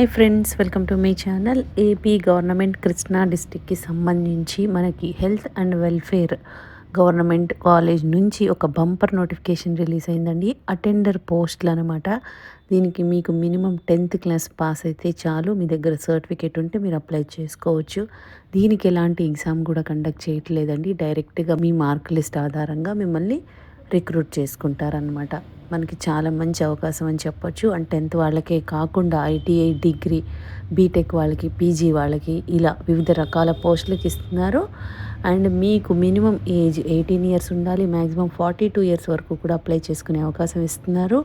Hi friends welcome to my channel. AP government Krishna డిస్టిక్కి సంబంధించి మనకి health and welfare government college నుంచి ఒక bumper notification release అయిందండి. Attender పోస్టులు అనమాట దీనికి మీకు మినిమం టెన్త్ క్లాస్ పాస్ అయితే చాలు. మీ దగ్గర సర్టిఫికేట్ ఉంటే మీరు అప్లై చేసుకోవచ్చు. దీనికి ఎలాంటి ఎగ్జామ్ కూడా కండక్ట్ చేయట్లేదండి. డైరెక్ట్గా మీ మార్క్ లిస్ట్ ఆధారంగా మిమ్మల్ని రిక్రూట్ చేసుకుంటారనమాట. మనకి చాలా మంచి అవకాశం అని చెప్పొచ్చు. అండ్ టెన్త్ వాళ్ళకే కాకుండా ఐటీఐ డిగ్రీ బీటెక్ వాళ్ళకి పీజీ వాళ్ళకి ఇలా వివిధ రకాల పోస్టులకి ఇస్తున్నారు. అండ్ మీకు మినిమం ఏజ్ ఎయిటీన్ ఇయర్స్ ఉండాలి మ్యాక్సిమం ఫార్టీ టూ ఇయర్స్ వరకు కూడా అప్లై చేసుకునే అవకాశం ఇస్తున్నారు.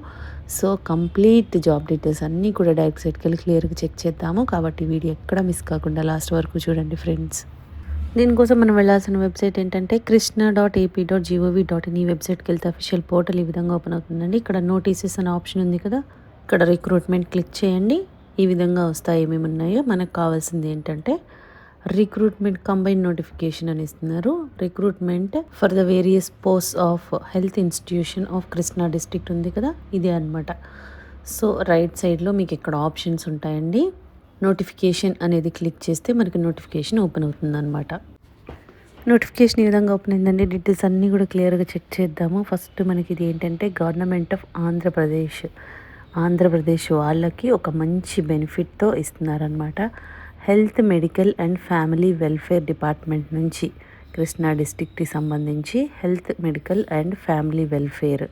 సో కంప్లీట్ జాబ్ డీటెయిల్స్ అన్నీ కూడా డైరెక్ట్ సైట్కి వెళ్ళి క్లియర్గా చెక్ చేద్దాము. కాబట్టి వీడియో ఎక్కడ మిస్ కాకుండా లాస్ట్ వరకు చూడండి ఫ్రెండ్స్. దీనికోసం మనం వెళ్ళాల్సిన వెబ్సైట్ ఏంటంటే Krishna dot AP dot G O V dot in. ఈ వెబ్సైట్కి వెళ్తే అఫీషియల్ పోర్టల్ ఈ విధంగా ఓపెన్ అవుతుందండి. ఇక్కడ నోటీసెస్ అనే ఆప్షన్ ఉంది కదా ఇక్కడ రిక్రూట్మెంట్ క్లిక్ చేయండి. ఈ విధంగా వస్తాయి ఏమేమి ఉన్నాయో మనకు కావాల్సింది ఏంటంటే రిక్రూట్మెంట్ కంబైన్ నోటిఫికేషన్ అని ఇస్తున్నారు. Recruitment for the various post of health institution of Krishna district ఉంది కదా ఇదే అనమాట సో రైట్ సైడ్లో మీకు ఇక్కడ ఆప్షన్స్ ఉంటాయండి. నోటిఫికేషన్ అనేది క్లిక్ చేస్తే మనకి నోటిఫికేషన్ ఓపెన్ అవుతుంది అనమాట నోటిఫికేషన్ ఈ విధంగా ఓపెన్ అయిందండి డీటెయిల్స్ అన్నీ కూడా క్లియర్గా చెక్ చేద్దాము. ఫస్ట్ మనకి ఇది ఏంటంటే గవర్నమెంట్ ఆఫ్ ఆంధ్రప్రదేశ్ ఆంధ్రప్రదేశ్ వాళ్ళకి ఒక మంచి బెనిఫిట్తో ఇస్తున్నారనమాట health medical and family welfare department నుంచి కృష్ణా డిస్టిక్కి సంబంధించి health medical and family welfare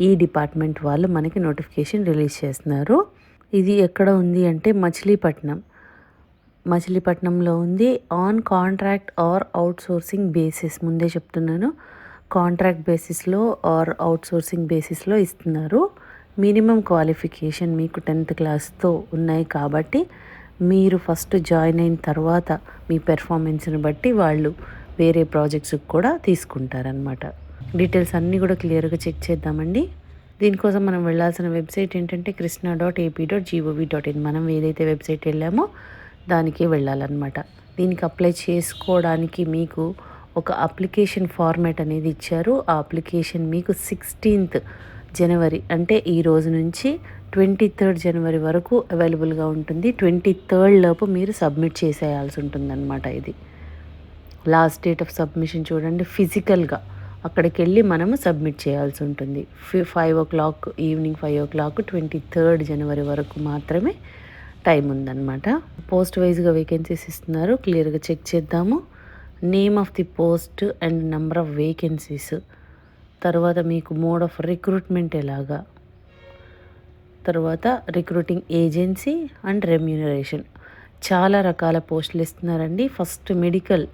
ఈ డిపార్ట్మెంట్ వాళ్ళు మనకి నోటిఫికేషన్ రిలీజ్ చేస్తున్నారు. ఇది ఎక్కడ ఉంది అంటే మచిలీపట్నం. మచిలీపట్నంలో ఉంది. On contract or outsourcing basis. ముందే చెప్తున్నాను. కాంట్రాక్ట్ బేసిస్లో ఆర్ అవుట్సోర్సింగ్ బేసిస్లో ఇస్తున్నారు. మినిమం క్వాలిఫికేషన్ మీకు టెన్త్ క్లాస్తో ఉన్నాయి కాబట్టి మీరు ఫస్ట్ జాయిన్ అయిన తర్వాత మీ పెర్ఫార్మెన్స్ని బట్టి వాళ్ళు వేరే ప్రాజెక్ట్స్కి కూడా తీసుకుంటారనమాట డీటెయిల్స్ అన్నీ కూడా క్లియర్గా చెక్ చేద్దామండి. దీనికోసం మనం వెళ్ళాల్సిన వెబ్సైట్ ఏంటంటే Krishna dot AP dot G O V dot in. మనం ఏదైతే వెబ్సైట్ వెళ్ళామో దానికే వెళ్ళాలన్నమాట. దీనికి అప్లై చేసుకోవడానికి మీకు ఒక అప్లికేషన్ ఫార్మాట్ అనేది ఇచ్చారు. ఆ అప్లికేషన్ మీకు సిక్స్టీన్త్ జనవరి అంటే ఈ రోజు నుంచి ట్వంటీ థర్డ్ జనవరి వరకు అవైలబుల్గా ఉంటుంది. ట్వంటీ థర్డ్ లోపు మీరు సబ్మిట్ చేసేయాల్సి ఉంటుందన్నమాట ఇది. లాస్ట్ డేట్ ఆఫ్ సబ్మిషన్ చూడండి ఫిజికల్గా. అక్కడికి వెళ్ళి మనము సబ్మిట్ చేయాల్సి ఉంటుంది. Five o'clock evening five o'clock twenty third జనవరి వరకు మాత్రమే టైం ఉందన్నమాట. పోస్ట్ వైజ్గా వేకెన్సీస్ ఇస్తున్నారు. క్లియర్గా చెక్ చేద్దాము. Name of the post and number of vacancies. తర్వాత మీకు మోడ్ ఆఫ్ రిక్రూట్మెంట్ ఎలాగా? తర్వాత రిక్రూటింగ్ ఏజెన్సీ అండ్ రెమ్యూనరేషన్. చాలా రకాల పోస్టులు ఇస్తున్నారండి. First medical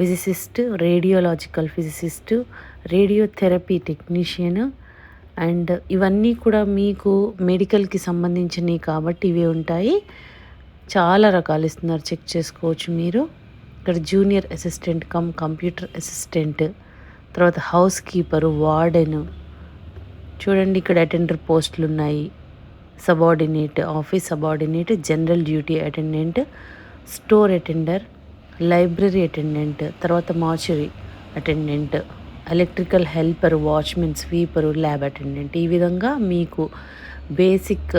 physicist radiological physicist radiotherapy technician and ఇవన్నీ కూడా మీకు మెడికల్కి సంబంధించినవి కాబట్టి ఇవే ఉంటాయి. చాలా రకాలు ఇస్తున్నారు. చెక్ చేసుకోవచ్చు మీరు. ఇక్కడ junior assistant cum computer assistant తర్వాత హౌస్ కీపరు వార్డెన్ చూడండి ఇక్కడ అటెండర్ పోస్టులు ఉన్నాయి. Subordinate office subordinate general duty attendant store attender library attendant తర్వాత mortuary attendant electrical helper watchmen sweeper lab attendant. ఈ విధంగా మీకు బేసిక్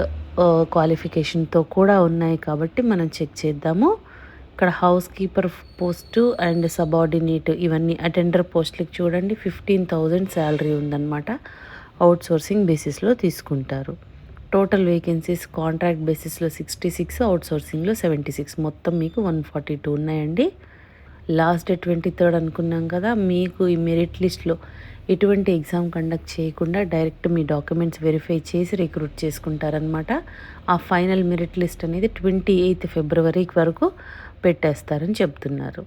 క్వాలిఫికేషన్తో కూడా ఉన్నాయి కాబట్టి మనం చెక్ చేద్దాము. ఇక్కడ house keeper post and subordinate ఇవన్నీ అటెండర్ పోస్టులకు చూడండి ఫిఫ్టీన్ థౌజండ్ శాలరీ ఉందన్నమాట. అవుట్ సోర్సింగ్ బేసిస్లో తీసుకుంటారు. టోటల్ వేకెన్సీస్ కాంట్రాక్ట్ బేసిస్లో సిక్స్టీ సిక్స్ అవుట్ సోర్సింగ్లో సెవెంటీ సిక్స్. మొత్తం మీకు వన్ ఫార్టీ టూ ఉన్నాయండి. లాస్ట్ డే ట్వంటీ థర్డ్ అనుకున్నాం కదా మీకు ఈ మెరిట్ లిస్ట్లో ఎటువంటి ఎగ్జామ్ కండక్ట్ చేయకుండా డైరెక్ట్ మీ డాక్యుమెంట్స్ వెరిఫై చేసి రిక్రూట్ చేసుకుంటారనమాట ఆ ఫైనల్ మెరిట్ లిస్ట్ అనేది ట్వంటీ ఎయిత్ ఫిబ్రవరి వరకు పెట్టేస్తారని చెప్తున్నారు.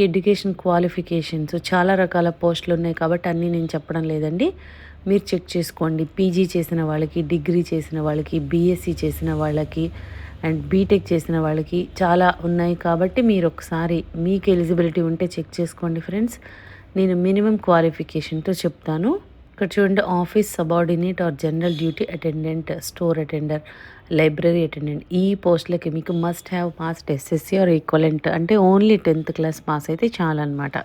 ఎడ్యుకేషన్ క్వాలిఫికేషన్స్ చాలా రకాల పోస్టులు ఉన్నాయి కాబట్టి అన్నీ నేను చెప్పడం లేదండి. మీరు చెక్ చేసుకోండి. పీజీ చేసిన వాళ్ళకి డిగ్రీ చేసిన వాళ్ళకి బీఎస్సీ చేసిన వాళ్ళకి అండ్ బీటెక్ చేసిన వాళ్ళకి చాలా ఉన్నాయి కాబట్టి మీరు ఒకసారి మీకు ఎలిజిబిలిటీ ఉంటే చెక్ చేసుకోండి ఫ్రెండ్స్. నేను మినిమం క్వాలిఫికేషన్తో చెప్తాను. ఇక్కడ చూడండి office subordinate or general duty attendant store attender library attendant. ఈ పోస్ట్లకి మీకు must have passed SSC or equivalent అంటే ఓన్లీ టెన్త్ క్లాస్ పాస్ అయితే చాలన్నమాట.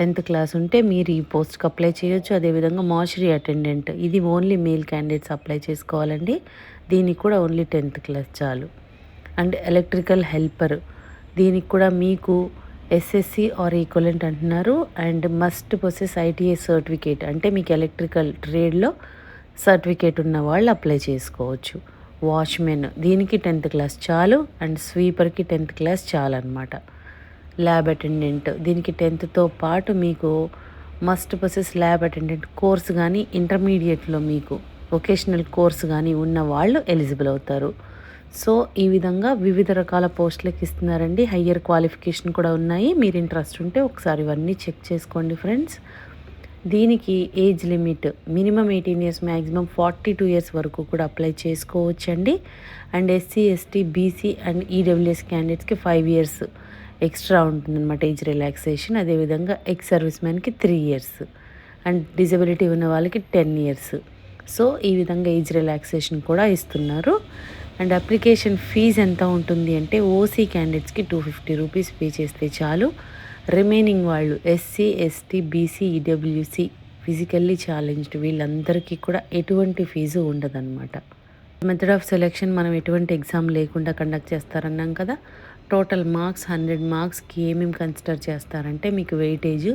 టెన్త్ క్లాస్ ఉంటే మీరు ఈ పోస్ట్కి అప్లై చేయొచ్చు. అదేవిధంగా మార్చరీ అటెండెంట్ ఇది ఓన్లీ మేల్ క్యాండిడేట్స్ అప్లై చేసుకోవాలండి. దీనికి కూడా ఓన్లీ టెన్త్ క్లాస్ చాలు. అండ్ ఎలక్ట్రికల్ హెల్పర్ దీనికి కూడా మీకు ఎస్ఎస్సి ఆర్ ఈక్వలెంట్ అంటున్నారు. And must process ITI certificate అంటే మీకు ఎలక్ట్రికల్ ట్రేడ్లో సర్టిఫికేట్ ఉన్న వాళ్ళు అప్లై చేసుకోవచ్చు. వాచ్మెన్ దీనికి టెన్త్ క్లాస్ చాలు. అండ్ స్వీపర్కి టెన్త్ క్లాస్ చాలు అనమాట ల్యాబ్ అటెండెంట్. దీనికి టెన్త్తో పాటు మీకు must process lab attendant course కానీ ఇంటర్మీడియట్లో మీకు వొకేషనల్ కోర్స్ కానీ ఉన్న వాళ్ళు ఎలిజిబుల్ అవుతారు. సో ఈ విధంగా వివిధ రకాల పోస్టులకు ఇస్తున్నారండి. హయ్యర్ క్వాలిఫికేషన్ కూడా ఉన్నాయి. మీరు ఇంట్రెస్ట్ ఉంటే ఒకసారి ఇవన్నీ చెక్ చేసుకోండి ఫ్రెండ్స్. దీనికి age limit minimum eighteen years maximum forty two years వరకు కూడా అప్లై చేసుకోవచ్చండి. And SC ST BC and EWS క్యాండిడేట్స్కి ఫైవ్ ఇయర్స్ ఎక్స్ట్రా ఉంటుందన్నమాట ఏజ్ రిలాక్సేషన్. అదేవిధంగా ఎక్స్ సర్వీస్ మ్యాన్కి త్రీ ఇయర్స్. అండ్ డిజబిలిటీ ఉన్న వాళ్ళకి టెన్ ఇయర్స్. సో ఈ విధంగా ఏజ్ రిలాక్సేషన్ కూడా ఇస్తున్నారు. అండ్ అప్లికేషన్ ఫీజ్ ఎంత ఉంటుంది అంటే ఓసీ క్యాండిడేట్స్కి టూ ఫిఫ్టీ రూపీస్ పే చేస్తే చాలు. రిమైనింగ్ వాళ్ళు SC ST BC EWC physically challenged వీళ్ళందరికీ కూడా ఎటువంటి ఫీజు ఉండదన్నమాట. మెథడ్ ఆఫ్ సెలెక్షన్ మనం ఎటువంటి ఎగ్జామ్ లేకుండా కండక్ట్ చేస్తారన్నాం కదా టోటల్ మార్క్స్ హండ్రెడ్ మార్క్స్కి ఏమేమి కన్సిడర్ చేస్తారంటే మీకు వెయిటేజ్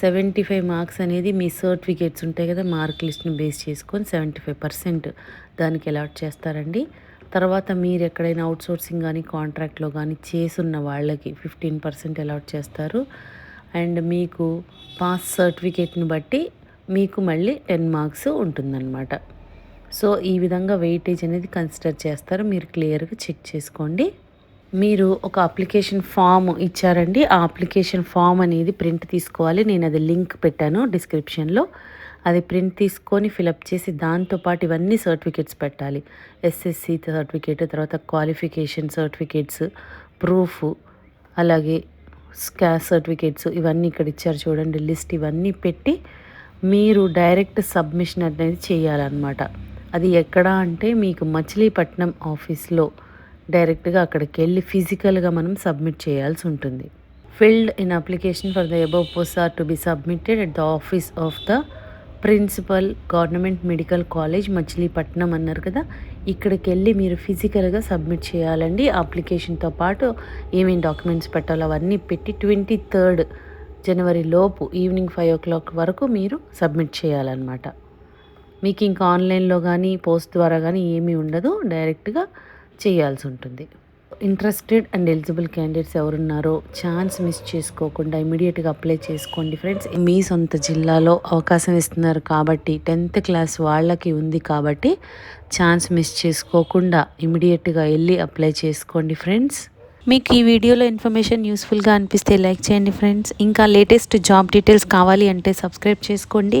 సెవెంటీ ఫైవ్ మార్క్స్ అనేది మీ సర్టిఫికేట్స్ ఉంటాయి కదా మార్క్ లిస్ట్ని బేస్ చేసుకొని సెవెంటీ ఫైవ్ పర్సెంట్ దానికి అలాట్ చేస్తారండి. తర్వాత మీరు ఎక్కడైనా అవుట్సోర్సింగ్ కానీ కాంట్రాక్ట్లో కానీ చేసున్న వాళ్ళకి ఫిఫ్టీన్ పర్సెంట్ అలాట్ చేస్తారు. అండ్ మీకు పాస్ సర్టిఫికేట్ని బట్టి మీకు మళ్ళీ టెన్ మార్క్స్ ఉంటుందన్నమాట. సో ఈ విధంగా వెయిటేజ్ అనేది కన్సిడర్ చేస్తారు. మీరు క్లియర్గా చెక్ చేసుకోండి. మీరు ఒక అప్లికేషన్ ఫామ్ ఇచ్చారండి. ఆ అప్లికేషన్ ఫామ్ అనేది ప్రింట్ తీసుకోవాలి. నేను అది లింక్ పెట్టాను డిస్క్రిప్షన్లో. అది ప్రింట్ తీసుకొని ఫిలప్ చేసి దాంతోపాటు ఇవన్నీ సర్టిఫికేట్స్ పెట్టాలి. ఎస్ఎస్సి సర్టిఫికేట్ తర్వాత క్వాలిఫికేషన్ సర్టిఫికేట్స్ ప్రూఫ్ అలాగే స్కా సర్టిఫికేట్స్ ఇవన్నీ ఇక్కడ ఇచ్చారు చూడండి. లిస్ట్ ఇవన్నీ పెట్టి మీరు డైరెక్ట్ సబ్మిషన్ అనేది చేయాలన్నమాట. అది ఎక్కడ అంటే మీకు మచిలీపట్నం ఆఫీస్లో డైరెక్ట్గా అక్కడికి వెళ్ళి ఫిజికల్గా మనం సబ్మిట్ చేయాల్సి ఉంటుంది. Filled in application for the above post are to be submitted at the office of the principal government medical college Machilipatnam అన్నారు కదా. ఇక్కడికి వెళ్ళి మీరు ఫిజికల్గా సబ్మిట్ చేయాలండి. అప్లికేషన్తో పాటు ఏమేమి డాక్యుమెంట్స్ పెట్టాలో అవన్నీ పెట్టి ట్వంటీ థర్డ్ జనవరి లోపు ఈవినింగ్ ఫైవ్ ఓ క్లాక్ వరకు మీరు సబ్మిట్ చేయాలన్నమాట. మీకు ఇంకా ఆన్లైన్లో కానీ పోస్ట్ ద్వారా కానీ ఏమీ ఉండదు. డైరెక్ట్గా చేయాల్సి ఉంటుంది ఇంట్రెస్టెడ్ అండ్ ఎలిజిబుల్ క్యాండిడేట్స్ ఎవరున్నారో ఛాన్స్ మిస్ చేసుకోకుండా ఇమీడియట్గా అప్లై చేసుకోండి ఫ్రెండ్స్ మీ సొంత జిల్లాలో అవకాశం ఇస్తున్నారు కాబట్టి టెన్త్ క్లాస్ వాళ్ళకి ఉంది కాబట్టి ఛాన్స్ మిస్ చేసుకోకుండా ఇమీడియట్గా వెళ్ళి అప్లై చేసుకోండి ఫ్రెండ్స్ మీకు ఈ వీడియోలో ఇన్ఫర్మేషన్ యూస్ఫుల్గా అనిపిస్తే లైక్ చేయండి ఫ్రెండ్స్ ఇంకా లేటెస్ట్ జాబ్ డీటెయిల్స్ కావాలి అంటే సబ్స్క్రైబ్ చేసుకోండి.